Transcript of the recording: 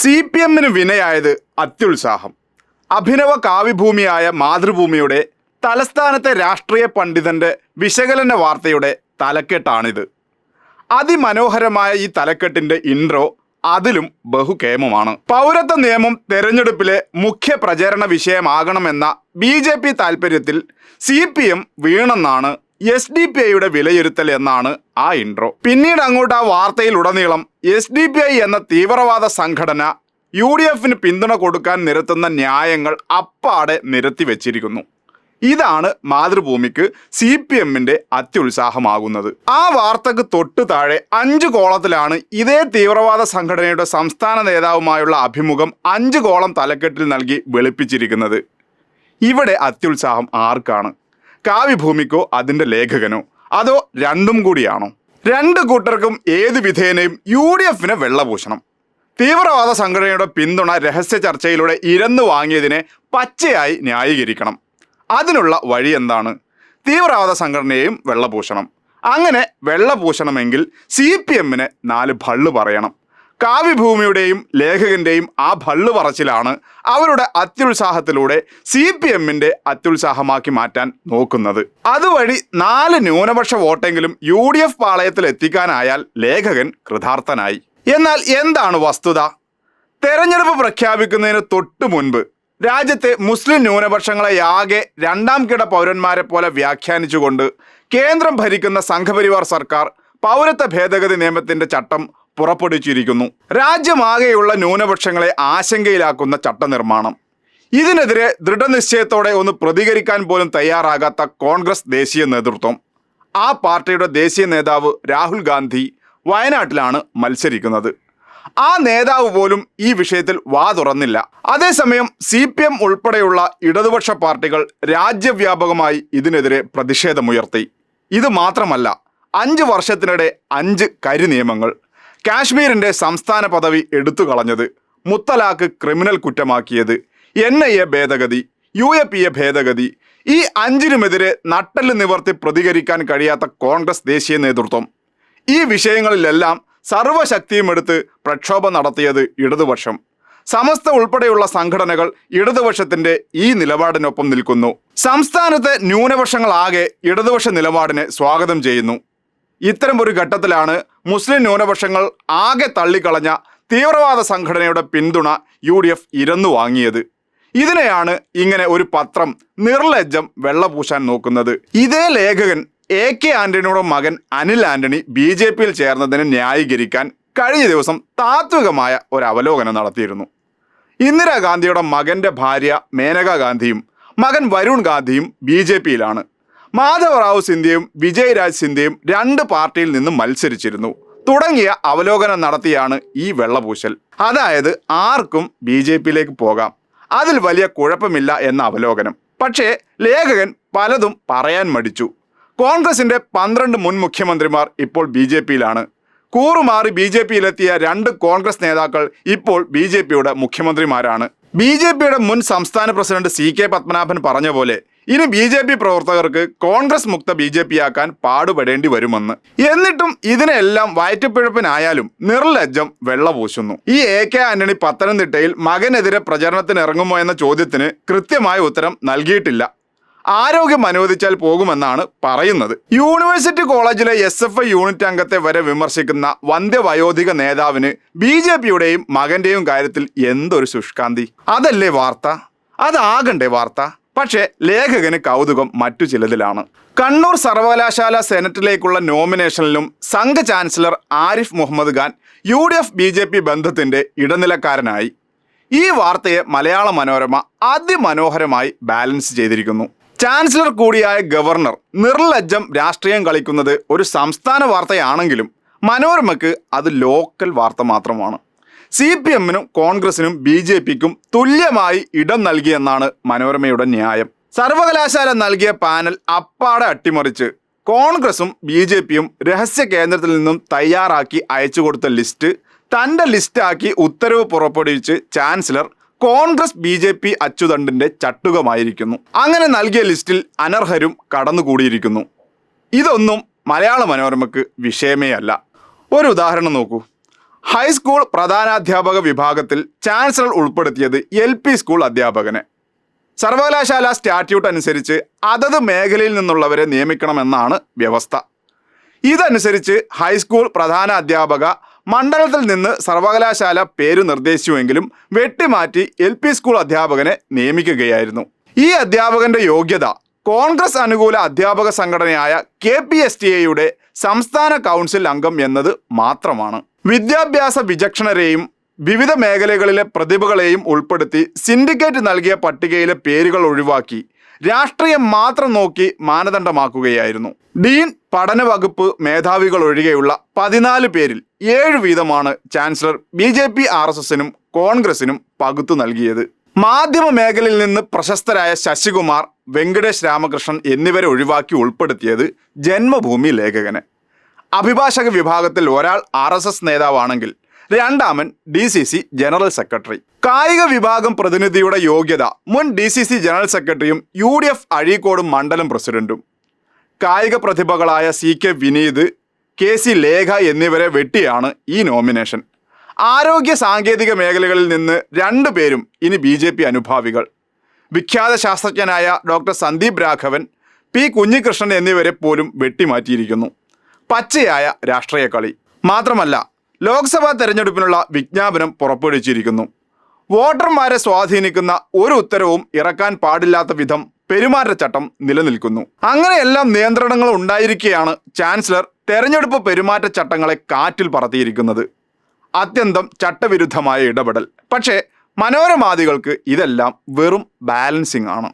C P എമ്മിന് വിനയായത് അത്യുത്സാഹം. അഭിനവ കാവ്യഭൂമിയായ മാതൃഭൂമിയുടെ തലസ്ഥാനത്തെ രാഷ്ട്രീയ പണ്ഡിതന്റെ വിശകലന വാർത്തയുടെ തലക്കെട്ടാണിത്. അതിമനോഹരമായ ഈ തലക്കെട്ടിന്റെ ഇൻട്രോ അതിലും ബഹുകേമമാണ്. പൗരത്വ നിയമം തെരഞ്ഞെടുപ്പിലെ മുഖ്യ പ്രചരണ വിഷയമാകണമെന്ന ബി ജെ പി താല്പര്യത്തിൽ സി പി എം വീണെന്നാണ് എസ് ഡി പി ഐയുടെ വിലയിരുത്തൽ എന്നാണ് ആ ഇൻട്രോ പിന്നീട് അങ്ങോട്ട് ആ വാർത്തയിൽ ഉടനീളം എസ് ഡി പി ഐ എന്ന തീവ്രവാദ സംഘടന യു ഡി എഫിന് പിന്തുണ കൊടുക്കാൻ നിരത്തുന്ന ന്യായങ്ങൾ അപ്പാടെ നിരത്തി വെച്ചിരിക്കുന്നു. ഇതാണ് മാതൃഭൂമിക്ക് സി പി എമ്മിന്റെ അത്യുത്സാഹമാകുന്നത്. ആ വാർത്തക്ക് തൊട്ടു താഴെ അഞ്ച് കോളത്തിലാണ് ഇതേ തീവ്രവാദ സംഘടനയുടെ സംസ്ഥാന നേതാവുമായുള്ള അഭിമുഖം അഞ്ച് കോളം തലക്കെട്ടിൽ നൽകി വെളുപ്പിച്ചിരിക്കുന്നത്. ഇവിടെ അത്യുത്സാഹം ആർക്കാണ്? കാവ്യഭൂമിക്കോ അതിന്റെ ലേഖകനോ? അതോ രണ്ടും കൂടിയാണോ? രണ്ട് കൂട്ടർക്കും ഏത് വിധേനയും യു ഡി എഫിന് വെള്ളപൂശണം. തീവ്രവാദ സംഘടനയുടെ പിന്തുണ രഹസ്യ ചർച്ചയിലൂടെ ഇരന്നു വാങ്ങിയതിനെ പച്ചയായി ന്യായീകരിക്കണം. അതിനുള്ള വഴി എന്താണ്? തീവ്രവാദ സംഘടനയെയും വെള്ളപൂഷണം അങ്ങനെ വെള്ളപൂഷണമെങ്കിൽ സി പി എമ്മിന് നാല് ഭള്ളു പറയണം. കാവ്യഭൂമിയുടെയും ലേഖകന്റെയും ആ ഭള്ളു പറച്ചിലാണ് അവരുടെ അത്യുത്സാഹത്തിലൂടെ സി പി എമ്മിന്റെ അത്യുത്സാഹമാക്കി മാറ്റാൻ നോക്കുന്നത്. അതുവഴി നാല് ന്യൂനപക്ഷ വോട്ടെങ്കിലും യു ഡി എഫ് പാളയത്തിൽ എത്തിക്കാനായാൽ ലേഖകൻ കൃതാർത്ഥനായി. എന്നാൽ എന്താണ് വസ്തുത? തെരഞ്ഞെടുപ്പ് പ്രഖ്യാപിക്കുന്നതിന് തൊട്ടു മുൻപ് രാജ്യത്തെ മുസ്ലിം ന്യൂനപക്ഷങ്ങളെ ആകെ രണ്ടാം കിട പൗരന്മാരെ പോലെ വ്യാഖ്യാനിച്ചുകൊണ്ട് കേന്ദ്രം ഭരിക്കുന്ന സംഘപരിവാർ സർക്കാർ പൗരത്വ ഭേദഗതി നിയമത്തിന്റെ ചട്ടം പുറപ്പെടുവിച്ചിരിക്കുന്നു. രാജ്യമാകെയുള്ള ന്യൂനപക്ഷങ്ങളെ ആശങ്കയിലാക്കുന്ന ചട്ടനിർമ്മാണം. ഇതിനെതിരെ ദൃഢനിശ്ചയത്തോടെ ഒന്ന് പ്രതികരിക്കാൻ പോലും തയ്യാറാകാത്ത കോൺഗ്രസ് ദേശീയ നേതൃത്വം. ആ പാർട്ടിയുടെ ദേശീയ നേതാവ് രാഹുൽ ഗാന്ധി വയനാട്ടിലാണ് മത്സരിക്കുന്നത്. ആ നേതാവ് പോലും ഈ വിഷയത്തിൽ വാ തുറന്നില്ല. അതേസമയം സി പി എം ഉൾപ്പെടെയുള്ള ഇടതുപക്ഷ പാർട്ടികൾ രാജ്യവ്യാപകമായി ഇതിനെതിരെ പ്രതിഷേധമുയർത്തി. ഇത് മാത്രമല്ല അഞ്ച് വർഷത്തിനിടെ അഞ്ച് കരി നിയമങ്ങൾ കാശ്മീരിന്റെ സംസ്ഥാന പദവി എടുത്തു കളഞ്ഞത് മുത്തലാഖ് ക്രിമിനൽ കുറ്റമാക്കിയത് എൻ ഐ എ ഭേദഗതി യു എ പി എ ഭേദഗതി ഈ അഞ്ചിനുമെതിരെ നട്ടൽ നിവർത്തി പ്രതികരിക്കാൻ കഴിയാത്ത കോൺഗ്രസ് ദേശീയ നേതൃത്വം. ഈ വിഷയങ്ങളിലെല്ലാം സർവശക്തിയും എടുത്ത് പ്രക്ഷോഭം നടത്തിയത് ഇടതുപക്ഷം. സമസ്ത ഉൾപ്പെടെയുള്ള സംഘടനകൾ ഇടതുപക്ഷത്തിന്റെ ഈ നിലപാടിനൊപ്പം നിൽക്കുന്നു. സംസ്ഥാനത്തെ ന്യൂനപക്ഷങ്ങളാകെ ഇടതുപക്ഷ നിലപാടിനെ സ്വാഗതം ചെയ്യുന്നു. ഇത്തരം ഒരു ഘട്ടത്തിലാണ് മുസ്ലിം ന്യൂനപക്ഷങ്ങൾ ആകെ തള്ളിക്കളഞ്ഞ തീവ്രവാദ സംഘടനയുടെ പിന്തുണ യു ഡി എഫ് ഇരന്നു വാങ്ങിയത്. ഇതിനെയാണ് ഇങ്ങനെ ഒരു പത്രം നിർലജ്ജം വെള്ളപൂശാൻ നോക്കുന്നത്. ഇതേ ലേഖകൻ എ കെ ആന്റണിയുടെ മകൻ അനിൽ ആന്റണി ബി ജെ പിയിൽ ചേർന്നതിനെ ന്യായീകരിക്കാൻ കഴിഞ്ഞ ദിവസം താത്വികമായ ഒരു അവലോകനം നടത്തിയിരുന്നു. ഇന്ദിരാഗാന്ധിയുടെ മകന്റെ ഭാര്യ മേനകാ ഗാന്ധിയും മകൻ വരുൺ ഗാന്ധിയും ബി ജെ പിയിലാണ്. മാധവറാവു സിന്ധ്യയും വിജയരാജ് സിന്ധ്യയും രണ്ട് പാർട്ടിയിൽ നിന്നും മത്സരിച്ചിരുന്നു. തുടങ്ങിയ അവലോകനം നടത്തിയാണ് ഈ വെള്ളപൂശൽ. അതായത് ആർക്കും ബി ജെ പിയിലേക്ക് പോകാം. അതിൽ വലിയ കുഴപ്പമില്ല എന്ന അവലോകനം. പക്ഷേ ലേഖകൻ പലതും പറയാൻ മടിച്ചു. കോൺഗ്രസിന്റെ പന്ത്രണ്ട് മുൻ മുഖ്യമന്ത്രിമാർ ഇപ്പോൾ ബി ജെ പിയിലാണ്. കൂറുമാറി ബി ജെ പിയിലെത്തിയ രണ്ട് കോൺഗ്രസ് നേതാക്കൾ ഇപ്പോൾ ബി ജെ പിയുടെ മുഖ്യമന്ത്രിമാരാണ്. ബി ജെ പിയുടെ മുൻ സംസ്ഥാന പ്രസിഡന്റ് സി കെ പത്മനാഭൻ പറഞ്ഞ പോലെ ഇനി ബി ജെ പി പ്രവർത്തകർക്ക് കോൺഗ്രസ് മുക്ത ബി ജെ പി ആക്കാൻ പാടുപെടേണ്ടി വരുമെന്ന്. എന്നിട്ടും ഇതിനെല്ലാം വയറ്റുപിഴപ്പിനായാലും നിർലജ്ജം വെള്ളപൂശുന്നു. ഈ എ കെ ആന്റണി പത്തനംതിട്ടയിൽ മകനെതിരെ പ്രചരണത്തിന് ഇറങ്ങുമോ എന്ന ചോദ്യത്തിന് കൃത്യമായ ഉത്തരം നൽകിയിട്ടില്ല. ആരോഗ്യം അനുവദിച്ചാൽ പോകുമെന്നാണ് പറയുന്നത്. യൂണിവേഴ്സിറ്റി കോളേജിലെ എസ് എഫ് ഐ യൂണിറ്റ് അംഗത്തെ വരെ വിമർശിക്കുന്ന വന്ധ്യവയോധിക നേതാവിന് ബി ജെ പിയുടെയും മകന്റെയും കാര്യത്തിൽ എന്തൊരു ശുഷ്കാന്തി? അതല്ലേ വാർത്ത? അതാകണ്ടേ വാർത്ത? പക്ഷേ ലേഖകന് കൗതുകം മറ്റു ചിലതിലാണ്. കണ്ണൂർ സർവകലാശാല സെനറ്റിലേക്കുള്ള നോമിനേഷനിലും സംഘ chancellor Arif Mohammed Khan U D F B J P ബന്ധത്തിന്റെ ഇടനിലക്കാരനായി. ഈ വാർത്തയെ മലയാള മനോരമ അതിമനോഹരമായി ബാലൻസ് ചെയ്തിരിക്കുന്നു. ചാൻസലർ കൂടിയായ ഗവർണർ നിർലജ്ജം രാഷ്ട്രീയം കളിക്കുന്നത് ഒരു സംസ്ഥാന വാർത്തയാണെങ്കിലും മനോരമയ്ക്ക് അത് ലോക്കൽ വാർത്ത മാത്രമാണ്. സി പി എമ്മിനും കോൺഗ്രസിനും ബി ജെ പിക്കും തുല്യമായി ഇടം നൽകിയെന്നാണ് മനോരമയുടെ ന്യായം. സർവകലാശാല നൽകിയ പാനൽ അപ്പാടെ അട്ടിമറിച്ച് കോൺഗ്രസും ബി ജെ പിയും രഹസ്യ കേന്ദ്രത്തിൽ നിന്നും തയ്യാറാക്കി അയച്ചു കൊടുത്ത ലിസ്റ്റ് തന്റെ ലിസ്റ്റാക്കി ഉത്തരവ് പുറപ്പെടുവിച്ച് chancellor Congress B J P അച്ചുതണ്ടിന്റെ ചട്ടുകമായിരിക്കുന്നു. അങ്ങനെ നൽകിയ ലിസ്റ്റിൽ അനർഹരും കടന്നുകൂടിയിരിക്കുന്നു. ഇതൊന്നും മലയാള മനോരമയ്ക്ക് വിഷയമേ അല്ല. ഒരു ഉദാഹരണം നോക്കൂ. ഹൈസ്കൂൾ പ്രധാനാധ്യാപക വിഭാഗത്തിൽ ചാൻസലർ ഉൾപ്പെടുത്തിയത് എൽ പി സ്കൂൾ അധ്യാപകനെ. സർവകലാശാല സ്റ്റാറ്റ്യൂട്ട് അനുസരിച്ച് അതത് മേഖലയിൽ നിന്നുള്ളവരെ നിയമിക്കണമെന്നാണ് വ്യവസ്ഥ. ഇതനുസരിച്ച് ഹൈസ്കൂൾ പ്രധാന അധ്യാപക മണ്ഡലത്തിൽ നിന്ന് സർവകലാശാല പേര് നിർദ്ദേശിച്ചുവെങ്കിലും വെട്ടിമാറ്റി എൽ പി സ്കൂൾ അധ്യാപകനെ നിയമിക്കുകയായിരുന്നു. ഈ അധ്യാപകന്റെ യോഗ്യത കോൺഗ്രസ് അനുകൂല അധ്യാപക സംഘടനയായ കെ പി എസ് ടി എയുടെ സംസ്ഥാന കൗൺസിൽ അംഗം എന്നത് മാത്രമാണ്. വിദ്യാഭ്യാസ വിചക്ഷണരെയും വിവിധ മേഖലകളിലെ പ്രതിഭകളെയും ഉൾപ്പെടുത്തി സിൻഡിക്കേറ്റ് നൽകിയ പട്ടികയിലെ പേരുകൾ ഒഴിവാക്കി രാഷ്ട്രീയം മാത്രം നോക്കി മാനദണ്ഡമാക്കുകയായിരുന്നു. ഡീൻ പഠന വകുപ്പ് മേധാവികൾ ഒഴികെയുള്ള പതിനാല് പേരിൽ ഏഴ് വീതമാണ് chancellor B J P R S എസിനും കോൺഗ്രസിനും പകുത്തു നൽകിയത്. മാധ്യമ മേഖലയിൽ നിന്ന് പ്രശസ്തരായ ശശികുമാർ വെങ്കടേഷ് രാമകൃഷ്ണൻ എന്നിവരെ ഒഴിവാക്കി ഉൾപ്പെടുത്തിയത് ജന്മഭൂമി ലേഖകന്. അഭിഭാഷക വിഭാഗത്തിൽ ഒരാൾ ആർ എസ് എസ് നേതാവാണെങ്കിൽ രണ്ടാമൻ D C C general secretary. കായിക വിഭാഗം പ്രതിനിധിയുടെ യോഗ്യത മുൻ ഡി സി സി ജനറൽ സെക്രട്ടറിയും യു ഡി എഫ് അഴീക്കോട് മണ്ഡലം പ്രസിഡന്റും. കായിക പ്രതിഭകളായ C K Vineeth K C Lekha എന്നിവരെ വെട്ടിയാണ് ഈ നോമിനേഷൻ. ആരോഗ്യ സാങ്കേതിക മേഖലകളിൽ നിന്ന് രണ്ടു പേരും ഇനി ബി ജെ പി അനുഭാവികൾ. വിഖ്യാത ശാസ്ത്രജ്ഞനായ ഡോക്ടർ സന്ദീപ് രാഘവൻ പി കുഞ്ഞികൃഷ്ണൻ എന്നിവരെ പോലും വെട്ടിമാറ്റിയിരിക്കുന്നു. പച്ചയായ രാഷ്ട്രീയ കളി. മാത്രമല്ല ലോക്സഭാ തെരഞ്ഞെടുപ്പിനുള്ള വിജ്ഞാപനം പുറപ്പെടുവിച്ചിരിക്കുന്നു. വോട്ടർമാരെ സ്വാധീനിക്കുന്ന ഒരു ഉത്തരവും ഇറക്കാൻ പാടില്ലാത്ത വിധം പെരുമാറ്റച്ചട്ടം നിലനിൽക്കുന്നു. അങ്ങനെയെല്ലാം നിയന്ത്രണങ്ങൾ ഉണ്ടായിരിക്കെയാണ് ചാൻസലർ തെരഞ്ഞെടുപ്പ് പെരുമാറ്റച്ചട്ടങ്ങളെ കാറ്റിൽ പറത്തിയിരിക്കുന്നത്. അത്യന്തം ചട്ടവിരുദ്ധമായ ഇടപെടൽ. പക്ഷേ മനോരമാദികൾക്ക് ഇതെല്ലാം വെറും ബാലൻസിംഗ് ആണ്.